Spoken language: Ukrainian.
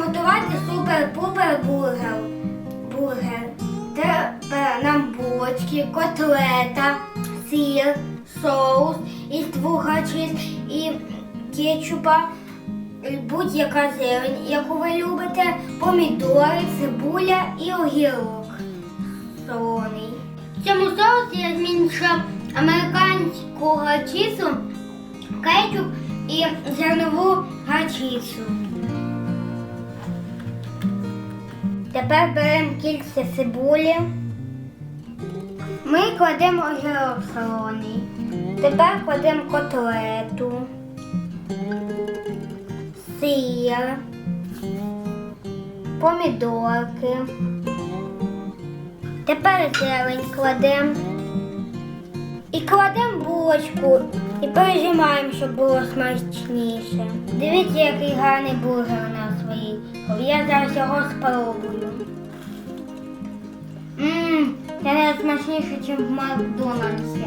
готувати супер-пупер бургер. бургер. Тепер нам булочки, котлета, сир, соус із двох гачиць і кетчупа, будь-яка зелень, яку ви любите, помідори, цибуля і огірок солоний. В цьому соусі я змішав американську гачицю, кетчуп і зернову гачицю. Тепер беремо кільця цибулі. Ми кладемо огірок солоний. Тепер кладемо котлету, сир, помідорки. Тепер зелень кладемо. І кладемо булочку і пережимаємо, щоб було смачніше. Дивіться, який гарний бургер у нас вийшов. Я зараз його спробую. Ммм, це найсмачніше, смачніше, ніж в Макдональдсі.